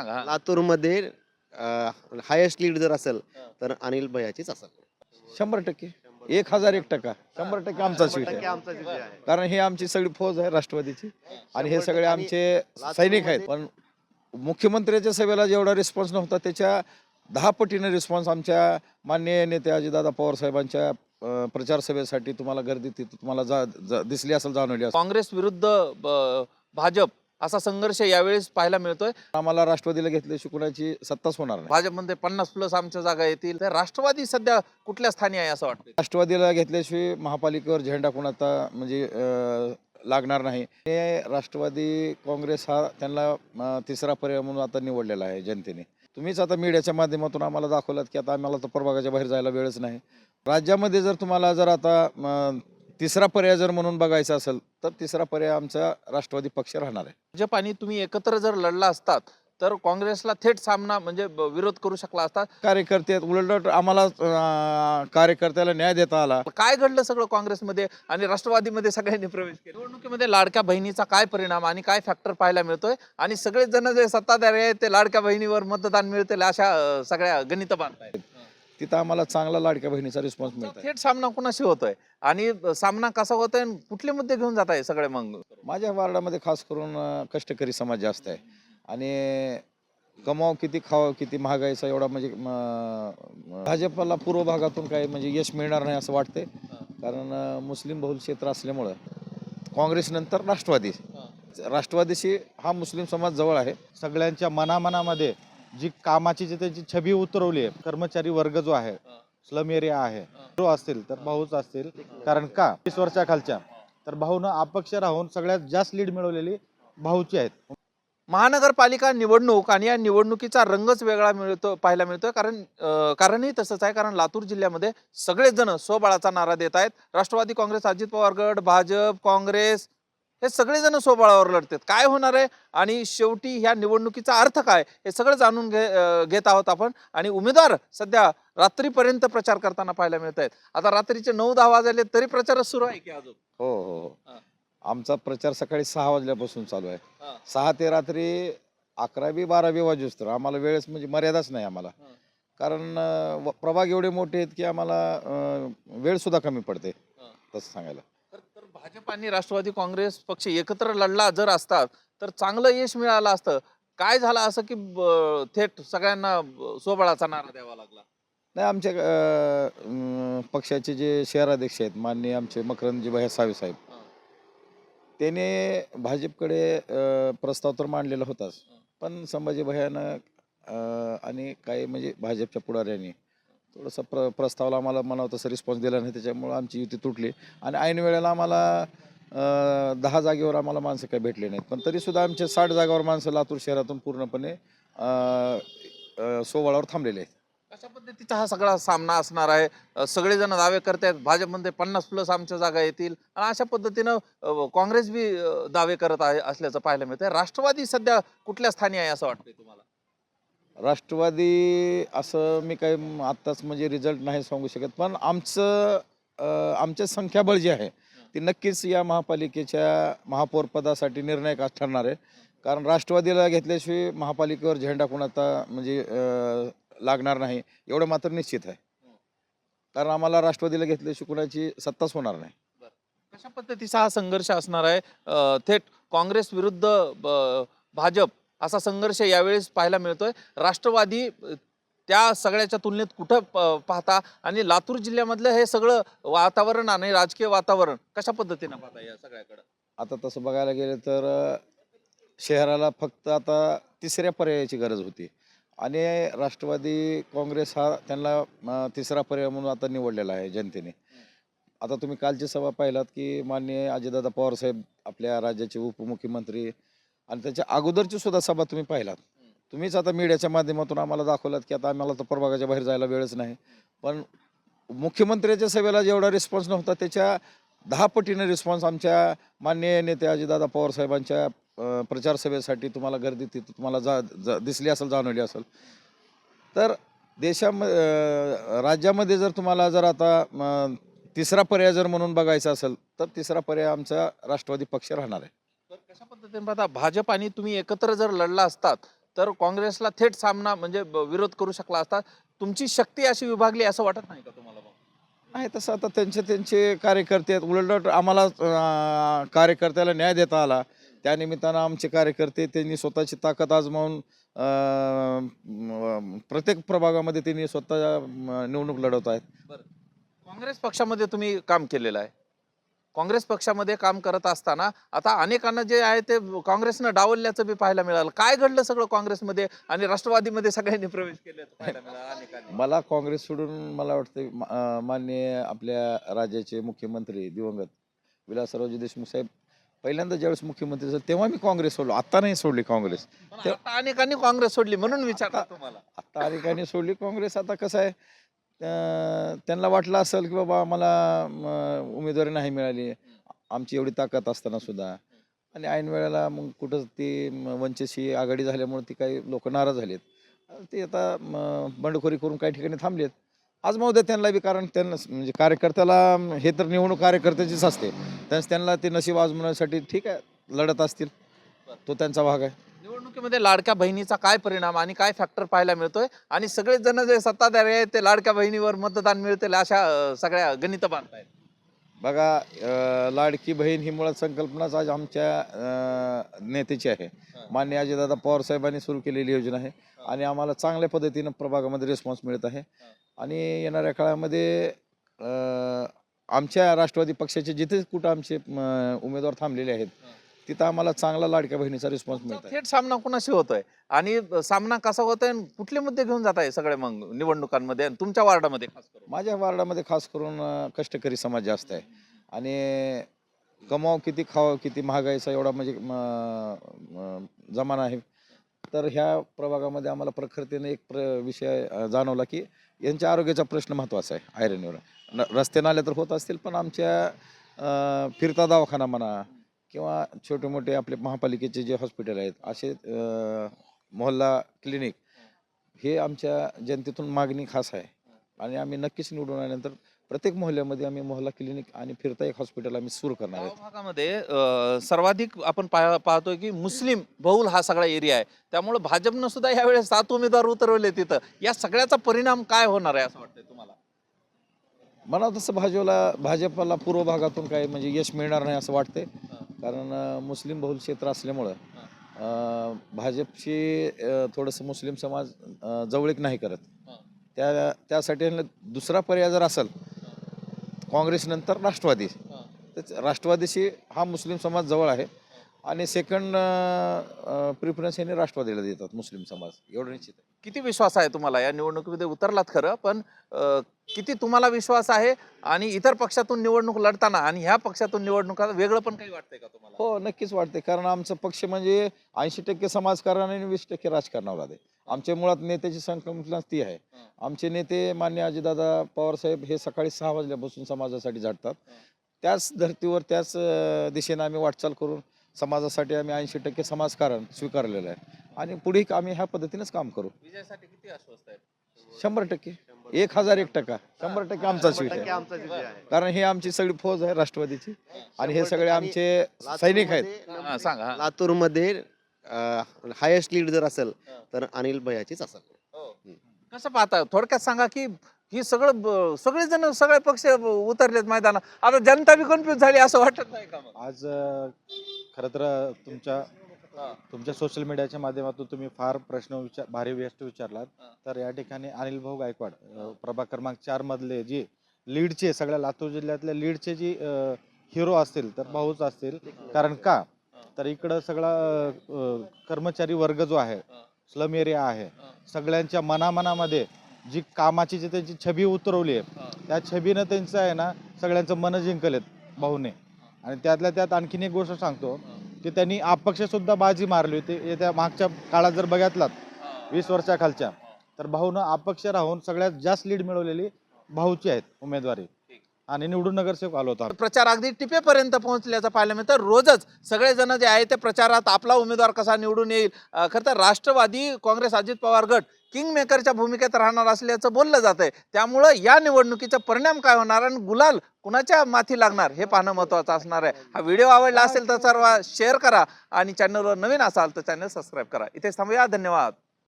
लातूरमध्ये highest lead जर असेल तर अनिल भैयाचीच असेल. शंभर टक्के. एक हजार एक टक्का. शंभर टक्के आमचा आहे. कारण हे आमची सगळी फौज आहे राष्ट्रवादीची. आणि हे सगळे आमचे सैनिक आहेत. पण मुख्यमंत्र्याच्या सभेला जेवढा रिस्पॉन्स नव्हता त्याच्या दहा पटीने रिस्पॉन्स आमच्या माननीय नेते अजितदादा पवार साहेबांच्या प्रचार सभेसाठी तुम्हाला गर्दी तिथं तुम्हाला जा जा- दिसली असेल जाणवली असेल. काँग्रेस विरुद्ध भाजप असा संघर्ष यावेळेस पाहायला मिळतोय. आम्हाला राष्ट्रवादीला घेतल्याशिवाय कुणाची सत्ताच होणार नाही. भाजपमध्ये पन्नास प्लस आमच्या जागा येतील. तर राष्ट्रवादी सध्या कुठल्या स्थानी आहे असं वाटतं राष्ट्रवादीला घेतल्याशिवाय महापालिकेवर झेंडा कोणाचा म्हणजे अं, लागणार नाही. हे राष्ट्रवादी काँग्रेस हा त्यांना अं, तिसरा पर्याय म्हणून आता निवडलेला आहे जनतेने. तुम्हीच आता मीडियाच्या माध्यमातून आम्हाला दाखवलात की आता आम्हाला तर प्रभागाच्या बाहेर जायला वेळच नाही. राज्यामध्ये जर तुम्हाला जर आता अं, तिसरा पर्याय जर म्हणून बघायचा असेल तर तिसरा पर्याय आमचा राष्ट्रवादी पक्ष राहणार आहे. भाजप आणि तुम्ही एकत्र जर लढला असतात तर काँग्रेसला थेट सामना म्हणजे ब- विरोध करू शकला असता. कार्यकर्ते उलट आम्हाला अं, कार्यकर्त्याला न्याय देता आला. काय घडलं सगळं काँग्रेसमध्ये आणि राष्ट्रवादीमध्ये सगळ्यांनी प्रवेश केला? निवडणुकीमध्ये लाडक्या बहिणीचा काय परिणाम आणि काय फॅक्टर पाहायला मिळतोय? आणि सगळेच जण जे सत्ताधारी आहेत ते लाडक्या बहिणीवर मतदान मिळतील अशा अं, सगळ्या गणित बांधतायत तिथं आम्हाला चांगला लाडक्या बहिणीचा रिस्पॉन्स मिळत थेट सामना कोणाशी होतोय? आणि सामना कसा होतोय आणि कुठले मुद्दे घेऊन जात आहे सगळे मग? माझ्या वार्डामध्ये खास करून अं, कष्टकरी समाज जास्त आहे. आणि कमाव किती खाव किती महागाईचा एवढा म्हणजे म, म, भाजपला पूर्व भागातून काही म्हणजे यश मिळणार नाही असं वाटतंय. कारण अं, मुस्लिम बहुल क्षेत्र असल्यामुळं काँग्रेस नंतर राष्ट्रवादी. राष्ट्रवादीशी हा मुस्लिम समाज जवळ आहे. सगळ्यांच्या मनामनामध्ये जी कामाची जी त्यांची छबी उतरवली आहे कर्मचारी वर्ग जो आहे स्लम एरिया आहे तो असतील तर भाऊच असतील. कारण का? वीस वर्षा खालच्या. तर भाऊनं अपक्ष राहून सगळ्यात जास्त लीड मिळवलेली भाऊची आहेत. महानगरपालिका निवडणूक आणि या निवडणुकीचा रंगच वेगळा मिळतो पाहायला मिळतोय. कारण कारणही तसंच आहे. कारण लातूर जिल्ह्यामध्ये सगळेच जण स्वबळाचा नारा देत आहेत. राष्ट्रवादी काँग्रेस अजित पवार गट भाजप काँग्रेस हे सगळेजण स्वबळावर लढतात. काय होणार आहे? आणि शेवटी ह्या निवडणुकीचा अर्थ काय? हे सगळं जाणून घे घेत आहोत आपण. आणि उमेदवार सध्या रात्रीपर्यंत प्रचार करताना पाहायला मिळत आहेत. आता रात्रीचे नऊ दहा वाजले तरी प्रचारच सुरू आहे की अजून? हो हो हो. आमचा प्रचार सकाळी सहा वाजल्यापासून चालू आहे. सहा ते रात्री अकरावी बारावी वाजूस तर आम्हाला वेळच म्हणजे मर्यादाच नाही आम्हाला. कारण प्रभाग एवढे मोठे आहेत की आम्हाला वेळ सुद्धा कमी पडते. तसं सांगायला. भाजप आणि राष्ट्रवादी काँग्रेस पक्ष एकत्र लढला जर असतात तर चांगलं यश मिळालं असतं. काय झालं असं की थेट सगळ्यांना स्वबळाचा नारा द्यावा लागला? नाही आमच्या पक्षाचे जे शहराध्यक्ष आहेत माननीय आमचे मकरंदजी भाई सावे साहेब. त्याने भाजपकडे प्रस्ताव तर मांडलेला होताच. पण संभाजी भयानं आणि काही म्हणजे भाजपच्या पुढाऱ्यांनी थोडंसं प्र प्रस्तावाला आम्हाला म्हणावं तसं रिस्पॉन्स दिला नाही त्याच्यामुळं आमची युती तुटली. आणि ऐन वेळेला आम्हाला दहा जागेवर आम्हाला माणसं काही भेटले नाहीत. पण तरीसुद्धा आमचे साठ जागेवर माणसं लातूर शहरातून पूर्णपणे सोवळावर थांबलेले आहेत. कशा पद्धतीचा हा सगळा सामना असणार आहे? सगळेजण दावे करतायत भाजपमध्ये पन्नास प्लस आमच्या जागा येतील. आणि अशा पद्धतीनं काँग्रेस बी दावे करत आहे असल्याचं पाहायला मिळतंय. राष्ट्रवादी सध्या कुठल्या स्थानी आहे असं वाटतंय तुम्हाला? राष्ट्रवादी असं मी काही आत्ताच म्हणजे रिझल्ट नाही सांगू शकत पण आमचं आमच्या संख्याबळ जे आहे ती नक्कीच या महापालिकेच्या महापौरपदासाठी निर्णायक ठरणार आहे. कारण राष्ट्रवादीला घेतल्याशिवाय महापालिकेवर झेंडा कोणाचा म्हणजे लागणार नाही एवढं मात्र निश्चित आहे. कारण आम्हाला राष्ट्रवादीला घेतल्याशिवाय कुणाची सत्ताच होणार नाही. कशा पद्धतीचा हा संघर्ष असणार आहे? थेट काँग्रेस विरुद्ध ब- भाजप असा संघर्ष यावेळेस पाहायला मिळतोय. राष्ट्रवादी त्या सगळ्याच्या तुलनेत कुठं प- पाहता? आणि लातूर जिल्ह्यामधलं हे सगळं वातावरण आणि राजकीय वातावरण कशा पद्धतीनं पाहता या सगळ्याकडं? आता तसं बघायला गेलं तर शहराला फक्त आता तिसऱ्या पर्यायाची गरज होती. आणि राष्ट्रवादी काँग्रेस हा त्यांना तिसरा पर्याय म्हणून आता निवडलेला आहे जनतेने. आता तुम्ही कालची सभा पाहिलात की माननीय अजितदादा पवारसाहेब आपल्या राज्याचे उपमुख्यमंत्री आणि त्याच्या अगोदरची सुद्धा सभा तुम्ही पाहिलात. तुम्हीच आता मीडियाच्या माध्यमातून आम्हाला दाखवलात की आता आम्हाला तर प्रभागाच्या बाहेर जायला वेळच नाही. पण मुख्यमंत्र्याच्या सभेला जेवढा रिस्पॉन्स नव्हता त्याच्या दहा पटीने रिस्पॉन्स आमच्या माननीय नेते अजितदादा पवार साहेबांच्या प्रचार तुम्हाला गर्दी तिथं तुम्हाला जा जा- दिसली असेल जाणवली असेल. तर देशामध्ये राज्यामध्ये जर तुम्हाला जर आता तिसरा पर्याय जर म्हणून बघायचा असेल तर तिसरा पर्याय आमचा राष्ट्रवादी पक्ष राहणार आहे. भाजप आणि तुम्ही एकत्र जर लढला असतात तर काँग्रेसला थेट सामना म्हणजे विरोध करू शकला असता. तुमची शक्ती अशी विभागली असं वाटत नाही का तुम्हाला? नाही तसं आता त्यांचे त्यांचे कार्यकर्ते आहेत. उलट आम्हाला कार्यकर्त्याला न्याय देता आला. त्या निमित्तानं आमचे कार्यकर्ते त्यांनी स्वतःची ताकद आजमावून प्रत्येक प्रभागामध्ये त्यांनी स्वतः निवडणूक लढवत आहेत. काँग्रेस पक्षामध्ये तुम्ही काम केलेलं आहे. काँग्रेस पक्षामध्ये काम करत असताना आता अनेकांना जे आहे ते काँग्रेसनं डावलल्याचं बी पाहायला मिळालं. काय घडलं सगळं काँग्रेसमध्ये? आणि राष्ट्रवादीमध्ये सगळ्यांनी प्रवेश अनेकांनी. मला काँग्रेस सोडून मला वाटतं मा- अं, माननीय आपल्या राज्याचे मुख्यमंत्री दिवंगत विलासरावजी देशमुख साहेब पहिल्यांदा ज्यावेळेस मुख्यमंत्री झाले तेव्हा मी काँग्रेस सोडलो. आता नाही सोडली काँग्रेस. अनेकांनी काँग्रेस सोडली म्हणून विचारता तुम्हाला. आता अनेकांनी सोडली काँग्रेस आता कसं आहे? त्यांना वाटलं असेल की बाबा मला उमेदवारी नाही मिळाली. आमची एवढी ताकद असताना सुद्धा. आणि ऐन वेळेला मग कुठं ती वंचशी आघाडी झाल्यामुळे ती काही लोक नाराज झालेत. ते आता बंडखोरी करून काही ठिकाणी थांबलेत. आज मग त्यांना बी कारण त्यांना म्हणजे कार्यकर्त्याला हे तर निवडणूक कार्यकर्त्याचीच असते. त्यांना ते नशीब आजमवण्यासाठी ठीक आहे लढत असतील. तो त्यांचा भाग आहे. निवडणुकीमध्ये लाडक्या बहिणीचा काय परिणाम आणि काय फॅक्टर पाहायला मिळतोय? आणि सगळेच जण जे सत्ताधारी आहेत ते लाडक्या बहिणीवर मतदान मिळतील अशा अं, सगळ्या गणित बांधतायत. बघा अं, लाडकी बहीण ही मुळात संकल्पनाच आज आमच्या अं, नेत्याची आहे. मान्य अजितदादा पवार साहेबांनी सुरू केलेली योजना आहे. आणि आम्हाला चांगल्या पद्धतीनं प्रभागामध्ये रिस्पॉन्स मिळत आहे. आणि येणाऱ्या काळामध्ये अं, आमच्या राष्ट्रवादी पक्षाचे जिथे कुठं आमचे उमेदवार थांबलेले आहेत तिथं आम्हाला चांगला लाडक्या बहिणीचा रिस्पॉन्स मिळत थेट सामना कुणाशी होतोय? आणि सामना कसा होतोय आणि कुठले मुद्दे घेऊन जात आहे सगळे मग निवडणुकांमध्ये आणि तुमच्या वार्डामध्ये खास करून? माझ्या वार्डामध्ये खास करून कष्टकरी समाज जास्त आहे. आणि कमाव किती खाव किती महागाईचा एवढा म्हणजे जमाना आहे. तर ह्या प्रभागामध्ये आम्हाला प्रखरतेने एक प्र विषय जाणवला की यांच्या आरोग्याचा प्रश्न महत्त्वाचा आहे आयरनवर. न रस्ते नाले तर होत असतील पण आमच्या फिरता दवाखाना म्हणा किंवा छोटे मोठे आपले महापालिकेचे जे हॉस्पिटल आहेत असे मोहल्ला क्लिनिक हे आमच्या जनतेतून मागणी खास आहे. आणि आम्ही नक्कीच निवडून आल्यानंतर प्रत्येक मोहल्ल्यामध्ये आम्ही मोहल्ला क्लिनिक आणि फिरता एक हॉस्पिटल आम्ही सुरू करणार आहेत. भागामध्ये सर्वाधिक आपण पाह- पाहतोय की मुस्लिम बहुल हा सगळा एरिया आहे. त्यामुळे भाजपनं सुद्धा यावेळेस सात उमेदवार उतरवले तिथं. या सगळ्याचा परिणाम काय होणार आहे असं वाटतंय तुम्हाला? मला तसं भाजपला भाजपला पूर्व भागातून काही म्हणजे यश मिळणार नाही असं वाटतंय. कारण मुस्लिम बहुल क्षेत्र असल्यामुळं भाजपशी थोडंसं मुस्लिम समाज जवळीक नाही करत. त्या त्यासाठी दुसरा पर्याय जर असेल काँग्रेसनंतर राष्ट्रवादी. राष्ट्रवादीशी हा मुस्लिम समाज जवळ आहे. आणि सेकंड प्रिफरन्स यांनी राष्ट्रवादीला देतात मुस्लिम समाज. एवढं निश्चित आहे. किती विश्वास आहे तुम्हाला? या निवडणुकीमध्ये उतरलात खरं पण अं, किती तुम्हाला विश्वास आहे? आणि इतर पक्षातून निवडणूक लढताना आणि ह्या पक्षातून निवडणुका वेगळं पण काही वाटतंय का तुम्हाला? हो नक्कीच वाटते कारण आमचा पक्ष म्हणजे ऐंशी टक्के समाजकारण आणि वीस टक्के राजकारणावर आहे. आमच्या मुळात नेत्याची संकल्पना ती आहे. आमचे नेते मान्य अजितदादा पवार साहेब हे सकाळी सहा वाजल्यापासून समाजासाठी झटतात त्याच धर्तीवर त्याच अं, दिशेने आम्ही वाटचाल करून समाजासाठी आम्ही ऐंशी टक्के समाजकारण स्वीकारलेलं आहे. आणि पुढे आम्ही ह्या पद्धतीनेच काम करू. विजयासाठी किती आश्वस्त आहे शंभर टक्के. एक हजार एक टक्का. शंभर टक्के आमचाच विषय आहे. आमचा विजय आहे. कारण हे आमची सगळी फौज आहे राष्ट्रवादीची. आणि हे सगळे आमचे सैनिक आहेत. हा, सांगा हा. लातूरमध्ये हायेस्ट लीड जर असेल तर अनिल भैयाचीच असेल. कसं पाहता थोडक्यात सांगा की ही सगळं ब- सगळेजण सगळे पक्ष उतरलेत मैदानात. आता जनता बी कन्फ्युज झाली असं वाटत नाही का आज खरं तर तुमच्या तुमच्या सोशल मीडियाच्या माध्यमातून तुम्ही फार प्रश्न विचार भारी व्यस्त विचारलात. तर या ठिकाणी अनिल भाऊ गायकवाड प्रभाग क्रमांक चार मधले जे लीडचे सगळ्या लातूर जिल्ह्यातल्या लीडचे जी हिरो असतील तर भाऊच असतील. कारण का? तर इकडं सगळा कर्मचारी वर्ग जो आहे स्लम एरिया आहे सगळ्यांच्या मनामनामध्ये जी कामाची जी त्यांची छबी उतरवली आहे त्या छबीनं त्यांचं आहे ना सगळ्यांचं मन जिंकलेत भाऊने. आणि त्यातल्या त्यात आणखीन एक गोष्ट सांगतो की त्यांनी अपक्षसुद्धा बाजी मारली होती. येत्या मागच्या काळात जर बघितलात वीस वर्षाखालच्या तर भाऊनं अपक्ष राहून सगळ्यात जास्त लीड मिळवलेली भाऊची आहेत उमेदवारी. आणि निवडून नगरसेवक आलो होतो प्रचार अगदी टिपेपर्यंत पोहोचल्याचं पाहायला मिळतं. रोजच सगळेजण जे आहे ते प्रचारात आपला उमेदवार कसा निवडून येईल? खरं तर राष्ट्रवादी काँग्रेस अजित पवार गट किंग मेकरच्या भूमिकेत राहणार असल्याचं बोललं जात आहे त्यामुळं या निवडणुकीचा परिणाम काय होणार आणि गुलाल कुणाच्या माथी लागणार हे पाहणं महत्त्वाचं असणार आहे. हा व्हिडिओ आवडला असेल तर सर्व शेअर करा आणि चॅनलवर नवीन असाल तर चॅनल सबस्क्राईब करा. इथे थांबूया. धन्यवाद.